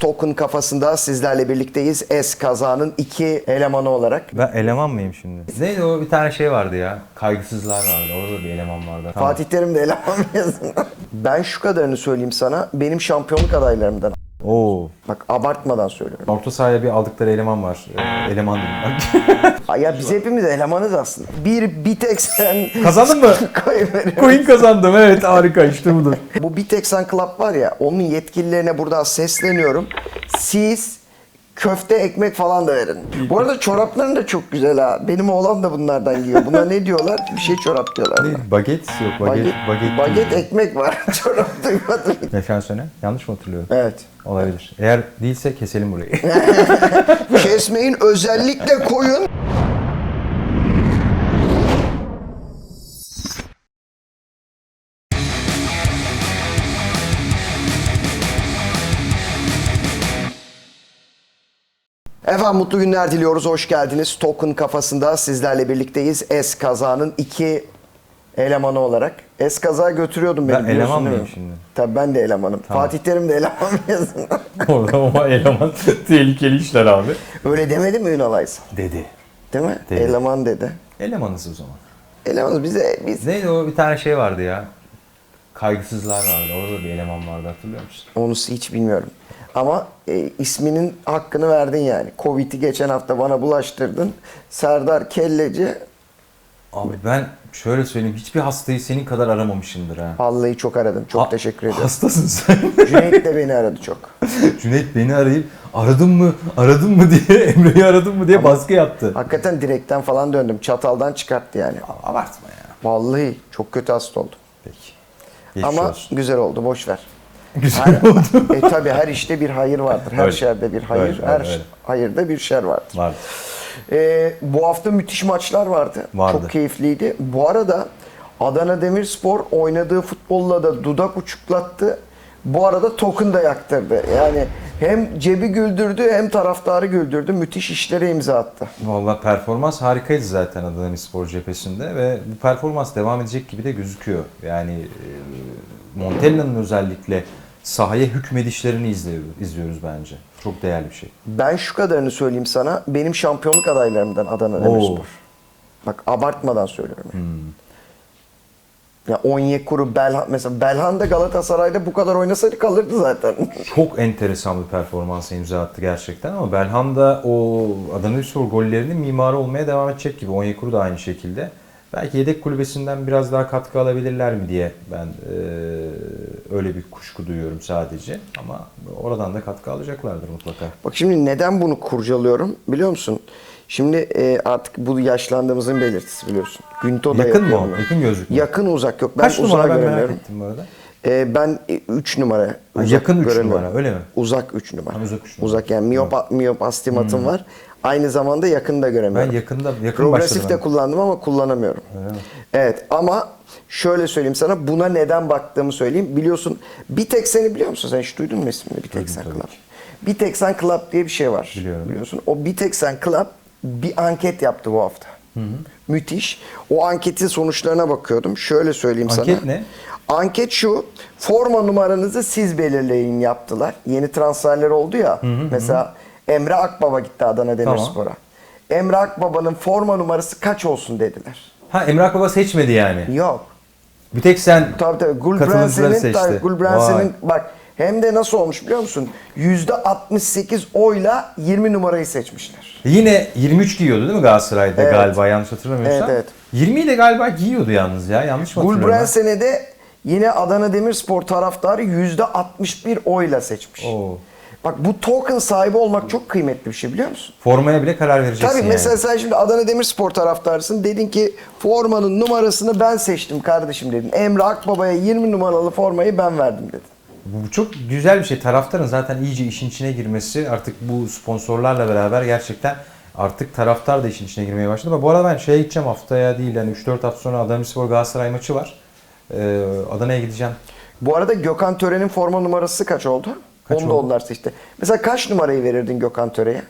Token kafasında sizlerle birlikteyiz. S kazanın iki elemanı olarak. Ben eleman mıyım şimdi? Neydi o bir tane şey vardı ya. Kaygısızlar vardı. Orada da bir eleman vardı. Tamam. Fatih Terim de eleman yazın. ben şu kadarını söyleyeyim sana. Benim şampiyonluk adaylarımdan. Oo. Bak abartmadan söylüyorum. Orta sahaya bir aldıkları eleman var. Ee, eleman dedim ben. Ay Ya biz hepimiz elemanız aslında. Bir bir tek sen Kazandın mı? Coin kazandım. Evet harika işte budur. Bu bir tek sen club var ya onun yetkililerine buradan sesleniyorum. Siz köfte ekmek falan da verin. Bu arada çorapların da çok güzel ha. Benim oğlan da bunlardan giyiyor. Buna ne diyorlar? Bir şey çorap diyorlar. Ne? Baget yok. Baget, baget, baget ekmek var. çorap duymadım. Ne şansöne? Yanlış mı hatırlıyorum? Evet. Olabilir. Eğer değilse keselim burayı. Kesmeyin özellikle koyun. Efendim mutlu günler diliyoruz. Hoş geldiniz. Token kafasında sizlerle birlikteyiz. S kazanın iki elemanı olarak. S kaza götürüyordum beni. Ben biliyorsun eleman değil mıyım mi? şimdi? Tabii ben de elemanım. Fatih Terim de eleman yazın. Orada o eleman tehlikeli işler abi. Öyle demedi mi Ünal Aysal? Dedi. Değil mi? Dedi. Eleman dedi. Elemanız o zaman. Elemanız bize biz Neydi o bir tane şey vardı ya. Kaygısızlar vardı. Orada da bir eleman vardı hatırlıyor musun? onu hiç bilmiyorum. Ama e, isminin hakkını verdin yani. Covid'i geçen hafta bana bulaştırdın. Serdar Kelleci Abi ben şöyle söyleyeyim hiçbir hastayı senin kadar aramamışımdır ha. vallahi çok aradım. Çok Ha- teşekkür ediyorum. Hastasın sen. Cüneyt de beni aradı çok. Cüneyt beni arayıp aradın mı aradın mı diye Emre'yi aradın mı diye baskı yaptı. Hakikaten direkten falan döndüm. Çataldan çıkarttı yani. Abartma ya. Vallahi çok kötü hasta oldum. Peki. Geçmiş Ama olsun. güzel oldu. Boş ver. Güzel Her, oldu. e tabi her işte bir hayır vardır. Her Öyle. şerde bir hayır, Öyle, her öyle, hayırda bir şer vardır. Vardı. Ee, bu hafta müthiş maçlar vardı. Vardı. Çok keyifliydi. Bu arada Adana Demirspor oynadığı futbolla da dudak uçuklattı. Bu arada token da yaktırdı. Yani hem cebi güldürdü hem taraftarı güldürdü. Müthiş işlere imza attı. Vallahi performans harikaydı zaten Adana Demirspor cephesinde ve bu performans devam edecek gibi de gözüküyor. Yani e, Montella'nın özellikle sahaya hükmedişlerini izliyoruz, izliyoruz bence. Çok değerli bir şey. Ben şu kadarını söyleyeyim sana. Benim şampiyonluk adaylarımdan Adana Demirspor. Bak abartmadan söylüyorum. Yani. Ya Onyekuru, Belhan mesela Belhan da Galatasaray'da bu kadar oynasaydı kalırdı zaten. Çok enteresan bir performansa imza attı gerçekten ama Belham da o Adana Demirspor gollerinin mimarı olmaya devam edecek gibi. Onyekuru da aynı şekilde. Belki yedek kulübesinden biraz daha katkı alabilirler mi diye ben eee, öyle bir kuşku duyuyorum sadece. Ama oradan da katkı alacaklardır mutlaka. Bak şimdi neden bunu kurcalıyorum biliyor musun? Şimdi e, artık bu yaşlandığımızın belirtisi biliyorsun. Günto da Yakın mı yapıyor o? bunu. Yakın mü? Yakın uzak yok. Ben Kaç uzağa numara ben merak göremiyorum. ettim bu arada. E, ben 3 numara. Ha, Uzak yakın üç göremiyorum. numara, öyle mi? Uzak 3 numara. Ha, uzak üç numara. Uzak yani miyop, miyop astigmatım var. Aynı zamanda yakın da göremiyorum. Ben yakında yakın Progresif başladım. de kullandım ama kullanamıyorum. Evet ama şöyle söyleyeyim sana buna neden baktığımı söyleyeyim. Biliyorsun bir tek seni biliyor musun? Sen hiç duydun mu ismini bir tek sen tabii Club? ki. Bir tek sen Club diye bir şey var. Biliyorum. Biliyorsun. O bir tek sen Club bir anket yaptı bu hafta. Müthiş. O anketin sonuçlarına bakıyordum. Şöyle söyleyeyim sana. Anket ne? Anket şu. Forma numaranızı siz belirleyin yaptılar. Yeni transferler oldu ya. Mesela Emre Akbaba gitti Adana Demirspor'a. Emre Akbaba'nın forma numarası kaç olsun dediler. Ha Emrah Baba seçmedi yani. Yok. Bir tek sen Tabii tabii. Gulbransen'in seçti. tabii Gulbransen'in bak hem de nasıl olmuş biliyor musun? %68 oyla 20 numarayı seçmişler. Yine 23 giyiyordu değil mi Galatasaray'da Evet. galiba yanlış hatırlamıyorsam. Evet, 20'yi de galiba giyiyordu yalnız ya yanlış mı hatırlıyorum? ben? Gulbransen'e de yine Adana Demirspor taraftarı %61 oyla seçmiş. Oo. Bak bu token sahibi olmak çok kıymetli bir şey biliyor musun? Formaya bile karar vereceksin Tabii yani. mesela sen şimdi Adana Demirspor taraftarısın. Dedin ki formanın numarasını ben seçtim kardeşim dedin. Emre Akbaba'ya 20 numaralı formayı ben verdim dedin. Bu çok güzel bir şey. Taraftarın zaten iyice işin içine girmesi artık bu sponsorlarla beraber gerçekten artık taraftar da işin içine girmeye başladı. Ama bu arada ben şeye gideceğim haftaya değil yani 3-4 hafta sonra Adana Demirspor Galatasaray maçı var. Ee, Adana'ya gideceğim. Bu arada Gökhan Tören'in forma numarası kaç oldu? Kaç Onu da oldu? onlar seçti. Mesela kaç numarayı verirdin Gökhan Töre'ye?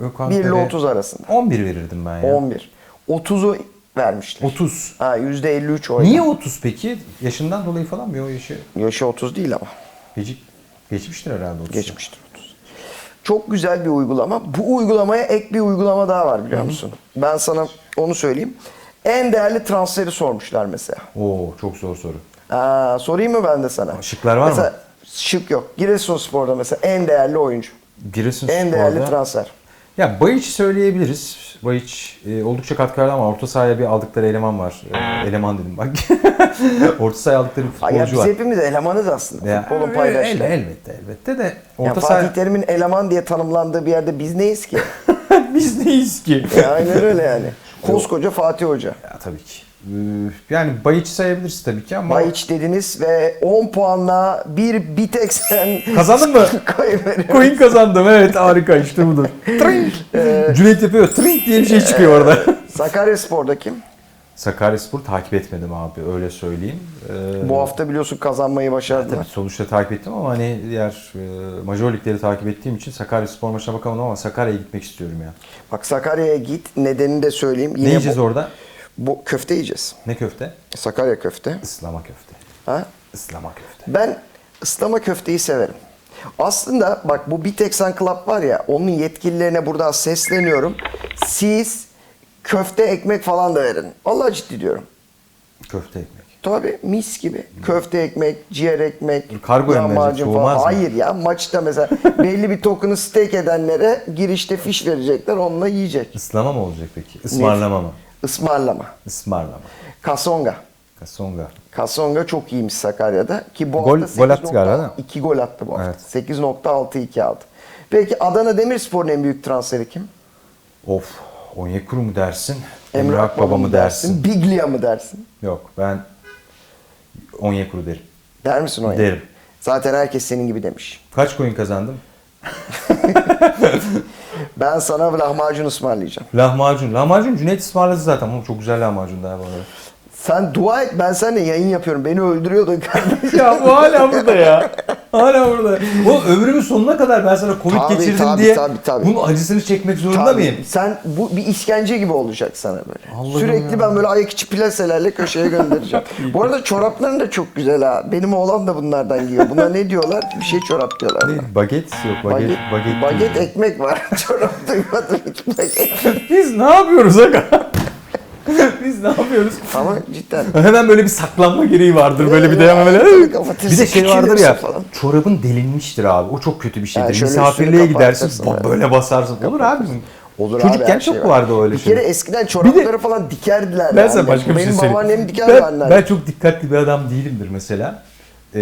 Gökhan 1 ile Töre- 30 arasında. 11 verirdim ben ya. 11. 30'u vermişler. 30. Ha %53 oy. Niye 30 peki? Yaşından dolayı falan mı o yaşı? Yaşı 30 değil ama. Gecik, geçmiştir herhalde 30. Geçmiştir 30. Çok güzel bir uygulama. Bu uygulamaya ek bir uygulama daha var biliyor musun? Ben sana onu söyleyeyim. En değerli transferi sormuşlar mesela. Oo çok zor soru. Aa, sorayım mı ben de sana? Şıklar var mı? mesela, Şık yok. Giresunspor'da mesela en değerli oyuncu. Giresunspor'da. En değerli transfer. Ya Bayiç'i söyleyebiliriz. Bayiç e, oldukça katkılardan ama orta sahaya bir aldıkları eleman var. E, eleman dedim bak. orta sahaya aldıkları bir Ay ya futbolcu biz var. hepimiz elemanız aslında. Ya, Futbolun el- paydaşları. el- elbette elbette de Yani orta Fatih Terim'in eleman diye tanımlandığı bir yerde biz neyiz ki? biz neyiz ki? E, aynen öyle yani. Koskoca Fatih Hoca. Ya tabii ki. Ee, Yani Bayiç'i sayabiliriz tabii ki ama Bayiç dediniz ve 10 puanla bir bitek sen Kazandın mı? coin kazandım evet harika işte budur. Trink. Cüneyt yapıyor trink diye bir şey çıkıyor orada. Sakaryaspor'da kim? Sakaryaspor takip etmedim abi öyle söyleyeyim. Ee, Bu hafta biliyorsun kazanmayı Tabii başardılar. sonuçta takip ettim ama hani diğer e, major ligleri takip ettiğim için Sakarya spor maçına bakamadım ama Sakarya'ya gitmek istiyorum ya. Bak Sakarya'ya git. Nedenini de söyleyeyim. Ne Yine yiyeceğiz bu, orada? Bu köfte yiyeceğiz. Ne köfte? Sakarya köfte. Islama köfte. Ha? Islama köfte. Ben ıslama köfteyi severim. Aslında bak bu Biteksan Club var ya onun yetkililerine buradan sesleniyorum. Siz köfte ekmek falan da verin. Allah ciddi diyorum. Köfte ekmek. Tabii mis gibi. Köfte ekmek, ciğer ekmek, Kargo lahmacun falan. mı? Hayır ya maçta mesela belli bir token'ı stake edenlere girişte fiş verecekler onunla yiyecek. Islama mı olacak peki? Ismarlama mı? Ismarlama. Ismarlama. Kasonga. Kasonga. Kasonga çok iyiymiş Sakarya'da. Ki bu Gol- hafta gol attı 8.6 galiba değil mi? 2 gol attı bu hafta. Evet. 8.62 aldı. Peki Adana Demirspor'un en büyük transferi kim? Of. Onyekuru mu dersin? Emrah Emrah Baba mı dersin? Biglia mı dersin? Yok ben Onyekuru derim. Der misin o ya? Derim. Zaten herkes senin gibi demiş. Kaç coin kazandım? Ben sana lahmacun ısmarlayacağım. Lahmacun. Lahmacun Cüneyt ısmarladı zaten. Oğlum çok güzel lahmacun daha bu arada. Sen dua et ben seninle yayın yapıyorum. Beni öldürüyordun kardeşim. ya bu hala burada ya. Hala burada. O ömrümün sonuna kadar ben sana Covid Tabii, geçirdim tabii, diye tabii, tabii. bunun acısını çekmek zorunda Tabii, mıyım? Sen bu bir işkence gibi olacak sana böyle. Allah'ım Sürekli ya. ben böyle ayak içi plaselerle köşeye göndereceğim. bu arada çorapların da çok güzel ha. Benim oğlan da bunlardan giyiyor. Buna ne diyorlar? Bir şey çorap diyorlar. Ne? Baget yok. Baget, baget, baget değil. ekmek var. çorap duymadım baget. Biz ne yapıyoruz aga? Biz ne yapıyoruz? Ama cidden. Hemen böyle bir saklanma gereği vardır böyle bir de hemen Böyle Bir de şey vardır ya. falan. Çorabın delinmiştir abi. O çok kötü bir şeydir. Yani Misafirliğe gidersin ba- böyle basarsın. Olur abi. Olur Çocukken abi, her çok şey var. vardı öyle Bir şey. kere eskiden çorapları falan dikerdiler. Ben yani. sana başka bir Benim şey söyleyeyim. babaannem dikerdi ben, anneannem. ben çok dikkatli bir adam değilimdir mesela. Ee,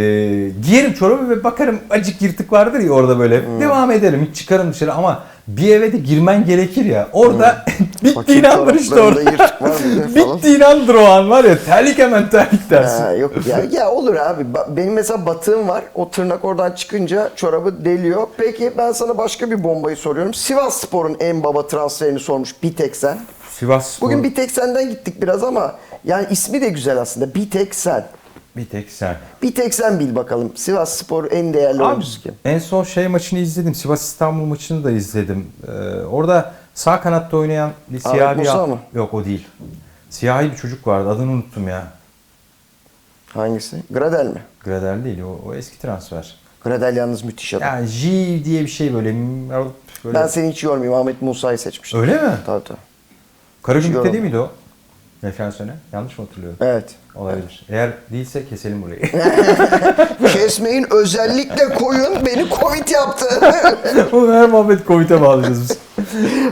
giyerim çorabı ve bakarım acık yırtık vardır ya orada böyle. Hmm. Devam ederim. Hiç çıkarım dışarı ama bir eve de girmen gerekir ya. Orada bittiğin andır işte orada. bittiğin andır o an var ya. Terlik hemen terlik dersin. Ha, yok ya, ya olur abi. Benim mesela batığım var. O tırnak oradan çıkınca çorabı deliyor. Peki ben sana başka bir bombayı soruyorum. Sivas Spor'un en baba transferini sormuş bir tek sen. Sivas Spor. Bugün bir tek senden gittik biraz ama yani ismi de güzel aslında. Bir tek sen. bir tek sen. Bir tek sen bil bakalım. Sivas Spor en değerli Abi, oyuncusu kim? en son şey maçını izledim. Sivas İstanbul maçını da izledim. Ee, orada sağ kanatta oynayan bir siyahi Musa mı? Yok o değil. Siyahi bir çocuk vardı. Adını unuttum ya. Hangisi? Gradel mi? Gradel değil. O, o eski transfer. Gradel yalnız müthiş adam. Yani J diye bir şey böyle. böyle. Ben seni hiç yormayayım. Ahmet Musa'yı seçmiştim. Öyle mi? Tabii tabii. Karagümrük'te değil miydi o? Geçen sene. Yanlış mı hatırlıyorum? Evet. Olabilir. Eğer değilse keselim burayı. Kesmeyin özellikle koyun beni Covid yaptı. Onu her muhabbet Covid'e bağlayacağız biz.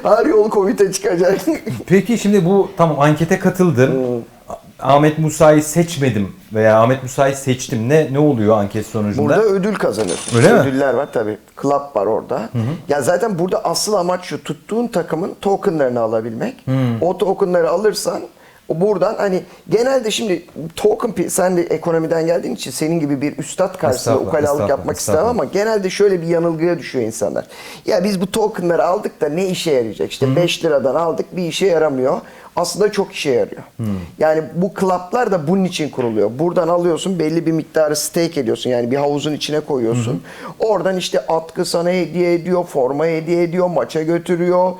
Her yol Covid'e çıkacak. Peki şimdi bu tamam ankete katıldım. Hmm. Ahmet Musa'yı seçmedim veya Ahmet Musa'yı seçtim. Ne ne oluyor anket sonucunda? Burada ödül kazanıyorsun. Öyle mi? Ödüller var tabii. Club var orada. Ya zaten burada asıl amaç şu. Tuttuğun takımın tokenlarını alabilmek. O tokenları alırsan buradan hani genelde şimdi token sen de ekonomiden geldiğin için senin gibi bir üstad karşısında ukalalık yapmak istemem ama genelde şöyle bir yanılgıya düşüyor insanlar. Ya biz bu tokenları aldık da ne işe yarayacak? İşte 5 liradan aldık bir işe yaramıyor. Aslında çok işe yarıyor. Yani bu klaplar da bunun için kuruluyor. Buradan alıyorsun belli bir miktarı stake ediyorsun. Yani bir havuzun içine koyuyorsun. Oradan işte atkı sana hediye ediyor, forma hediye ediyor, maça götürüyor.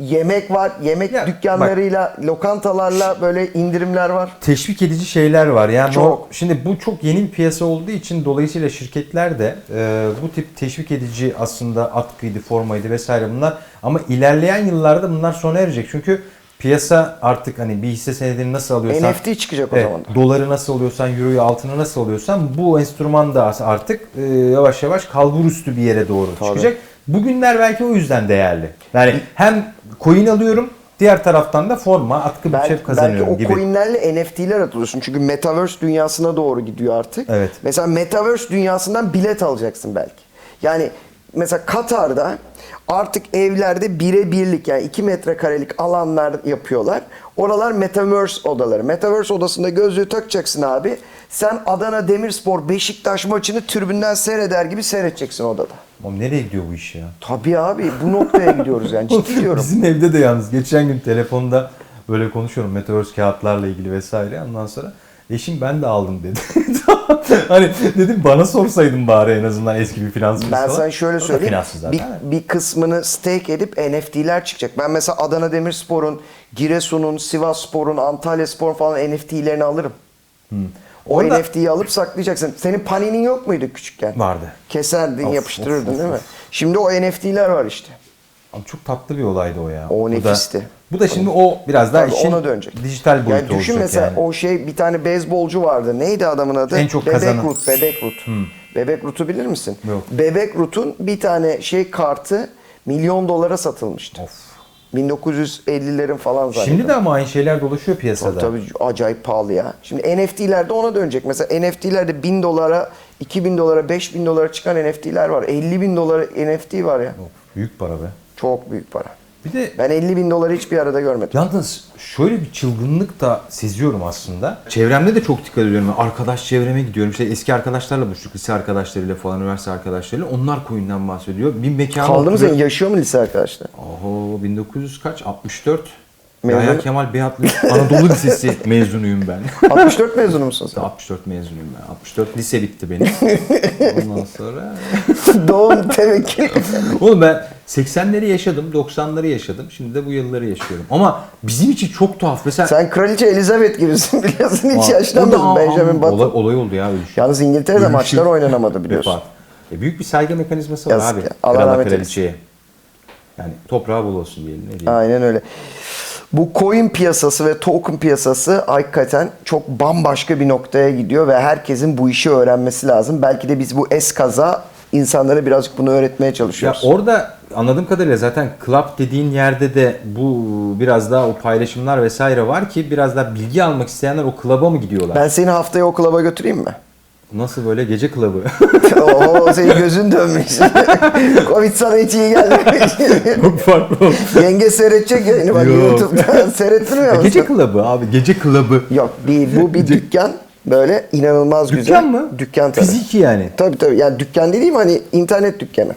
Yemek var. Yemek Ya, dükkanlarıyla, lokantalarla böyle indirimler var. teşvik edici şeyler var. Yani Çok. o- şimdi bu çok yeni bir piyasa olduğu için dolayısıyla şirketler de e, bu tip teşvik edici aslında atkıydı, formaydı vesaire bunlar ama ilerleyen yıllarda bunlar sona erecek. Çünkü piyasa artık hani bir hisse senedini nasıl alıyorsan NFT çıkacak o Evet, zaman da. doları nasıl alıyorsan, euroyu altını nasıl alıyorsan bu enstrüman da artık e, yavaş yavaş kalbur üstü bir yere doğru Tabii. çıkacak. Bugünler belki o yüzden değerli. Yani hem coin alıyorum, diğer taraftan da forma, atkı bir Belki, şey belki kazanıyorum o gibi. coinlerle NFT'ler atılıyorsun. Çünkü Metaverse dünyasına doğru gidiyor artık. Evet. Mesela Metaverse dünyasından bilet alacaksın belki. Yani mesela Katar'da artık evlerde bire birlik yani 2 metrekarelik alanlar yapıyorlar. Oralar Metaverse odaları. Metaverse odasında gözlüğü takacaksın abi. Sen Adana Demirspor Beşiktaş maçını tribünden seyreder gibi seyredeceksin odada. Oğlum nereye gidiyor bu iş ya? Tabii abi bu noktaya gidiyoruz yani ciddi diyorum. Bizim evde de yalnız geçen gün telefonda böyle konuşuyorum Metaverse kağıtlarla ilgili vesaire ondan sonra eşim ben de aldım dedi. hani dedim bana sorsaydın bari en azından eski bir finans Ben falan. sana şöyle O söyleyeyim. Bir, bir kısmını stake edip NFT'ler çıkacak. Ben mesela Adana Demirspor'un, Giresun'un, Sivasspor'un, Antalyaspor'un falan NFT'lerini alırım. O Hmm. Orada- NFT'yi alıp saklayacaksın. Senin paninin yok muydu küçükken? Vardı. Keserdin, Of, yapıştırırdın of, değil of, mi? Şimdi o NFT'ler var işte. Abi çok tatlı bir olaydı o ya. O Bu da- nefisti. Bu da şimdi o biraz daha Tabii işin ona dönecek. dijital boyutu Yani düşün olacak mesela yani. o şey bir tane beyzbolcu vardı. Neydi adamın adı? En çok Bebek kazanan. Rut, Bebek Rut. Bebek Rut'u bilir misin? Yok. Bebek Rut'un bir tane şey kartı milyon dolara satılmıştı. Of. 1950'lerin falan zannediyorum. Şimdi de ama aynı şeyler dolaşıyor piyasada. Tabii acayip pahalı ya. Şimdi NFT'ler de ona dönecek. Mesela NFT'lerde 1000 dolara, 2000 dolara, 5000 dolara çıkan NFT'ler var. 50 bin dolara NFT var ya. Of, büyük para be. Çok büyük para. Bir de Ben 50 bin doları hiçbir arada görmedim. Yalnız şöyle bir çılgınlık da seziyorum aslında. Çevremde de çok dikkat ediyorum. Arkadaş çevreme gidiyorum. İşte eski arkadaşlarla buluştuk. Lise arkadaşlarıyla falan, üniversite arkadaşlarıyla. Onlar coin'den bahsediyor. Bir mekana Kaldı mı senin? Yaşıyor mu lise arkadaşlar? Oho 1900 kaç? 64. Mezun- Yahya Kemal Beyatlı Anadolu Lisesi mezunuyum ben. 64 mezunu musun sen? 64 mezunuyum ben. 64 lise bitti benim. Ondan sonra... Doğum tevekkül. Oğlum ben 80'leri yaşadım, 90'ları yaşadım. Şimdi de bu yılları yaşıyorum. Ama bizim için çok tuhaf. Mesela Sen kraliçe Elizabeth gibisin biliyorsun. Hiç Aa, yaşlanmadın o da- Benjamin Olay, Button. olay oldu ya ölüş. Yalnız İngiltere'de Ölüşü- maçlar oynanamadı biliyorsun. Vefat. E, büyük bir saygı mekanizması var Yazık abi. ya. Allah Krala rahmet kraliçeye. Yani toprağı bol olsun diyelim. Ne diyeyim. Aynen öyle. Bu coin piyasası ve token piyasası hakikaten çok bambaşka bir noktaya gidiyor ve herkesin bu işi öğrenmesi lazım. Belki de biz bu eskaza insanlara birazcık bunu öğretmeye Ya çalışıyoruz. orada anladığım kadarıyla zaten club dediğin yerde de bu biraz daha o paylaşımlar vesaire var ki biraz daha bilgi almak isteyenler o club'a mı gidiyorlar? Ben seni haftaya o klaba götüreyim mi? Nasıl böyle gece club'ı? Oo senin gözün dönmüş. Covid sana hiç iyi gelmemiş. Çok farklı oldu. Yenge seyredecek yayını bak Yok. YouTube'da. Seyrettirmiyor musun? Gece club'ı abi gece club'ı. Yok değil. Bu bir dükkan. Böyle inanılmaz güzel. Dükkan mı? Dükkan tabii. Fiziki yani. Tabii tabii. Yani dükkan dediğim hani internet dükkanı.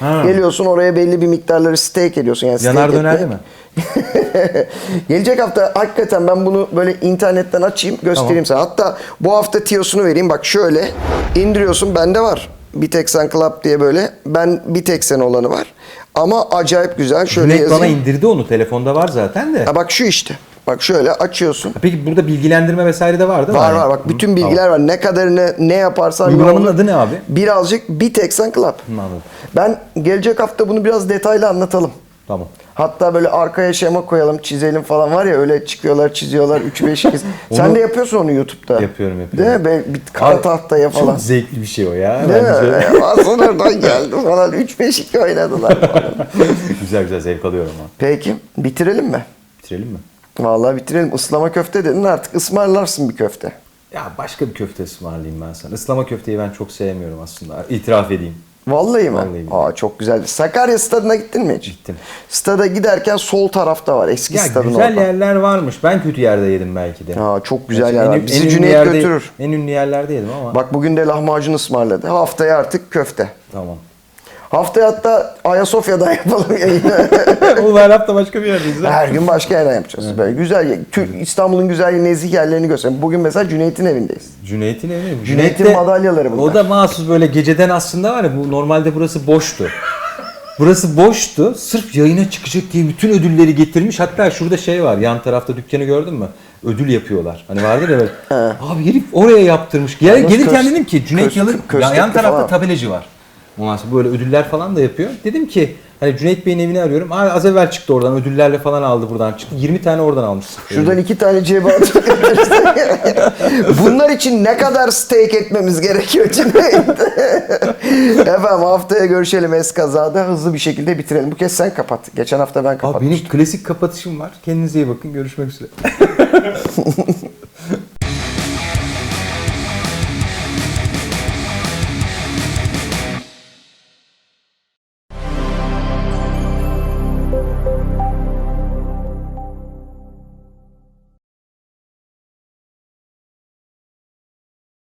Ha. Geliyorsun oraya belli bir miktarları stake ediyorsun. Yani Yanar etme- döner mi? Gelecek hafta hakikaten ben bunu böyle internetten açayım göstereyim sana. Hatta bu hafta tiyosunu vereyim. Bak şöyle indiriyorsun bende var. Biteksen Club diye böyle. Ben Biteksen olanı var. Ama acayip güzel. Şöyle Cüneyt bana yazayım. indirdi onu telefonda var zaten de. Ha bak şu işte. Bak şöyle açıyorsun. Peki burada bilgilendirme vesaire de var değil mi? Var Hani? var bak bütün bilgiler var. Ne kadarını ne yaparsan Uygulamanın adı ne abi? Birazcık Biteksen Club. Anladım. Ben gelecek hafta bunu biraz detaylı anlatalım. Tamam. Hatta böyle arkaya şema koyalım, çizelim falan var ya öyle çıkıyorlar, çiziyorlar 3-5 kez. Sen Onu- de yapıyorsun onu YouTube'da. Yapıyorum, yapıyorum. Değil mi? Bir kara tahtaya falan. Çok zevkli bir şey o ya. Değil mi? Aslında oradan geldi falan. 3-5-2 oynadılar falan. güzel güzel zevk alıyorum ha. Peki bitirelim mi? Bitirelim mi? Vallahi bitirelim. Islama köfte dedin artık ısmarlarsın bir köfte. Ya başka bir köfte ısmarlayayım ben sana. Islama köfteyi ben çok sevmiyorum aslında. İtiraf edeyim. Vallahi mi? Vallahi. Aa çok güzel. Sakarya stadına gittin mi hiç? Gittim. Stada giderken sol tarafta var. Eski Ya stadın güzel orada. yerler varmış. Ben kötü yerde yedim belki de. Aa, çok güzel Gerçi yer var. en- Bizi Cüneyt yerde- götürür. En ünlü yerlerde yedim ama. Bak bugün de lahmacun ısmarladı. Haftaya artık köfte. Tamam. Haftaya hatta Ayasofya'dan yapalım yayını. o her hafta başka bir yerdeyiz. Her gün başka yerden yapacağız. Böyle güzel İstanbul'un güzel nezih yerlerini gösterelim. Bugün mesela Cüneyt'in evindeyiz. Cüneyt'in evi. mi? Cüneyt'in Cüneyt madalyaları bunlar. O da mahsus böyle geceden aslında var ya bu normalde burası boştu. Burası boştu. Sırf yayına çıkacak diye bütün ödülleri getirmiş. Hatta şurada şey var. Yan tarafta dükkanı gördün mü? Ödül yapıyorlar. Hani vardır ya böyle. Abi herif oraya yaptırmış. Gel, gelirken dedim ki Cüneyt Yalın köstekli ya, yan tarafta tabelacı var. Ondan sonra böyle ödüller falan da yapıyor. Dedim ki hani Cüneyt Bey'in evini arıyorum. Abi az evvel çıktı oradan ödüllerle falan aldı buradan çıktı. 20 tane oradan almış. Şuradan iki tane cebe atıp Bunlar için ne kadar steak etmemiz gerekiyor Cüneyt? Efendim haftaya görüşelim Eskaza'da. Hızlı bir şekilde bitirelim. Bu kez sen kapat. Geçen hafta ben Abi kapatmıştım. benim klasik kapatışım var. Kendinize iyi bakın. Görüşmek üzere.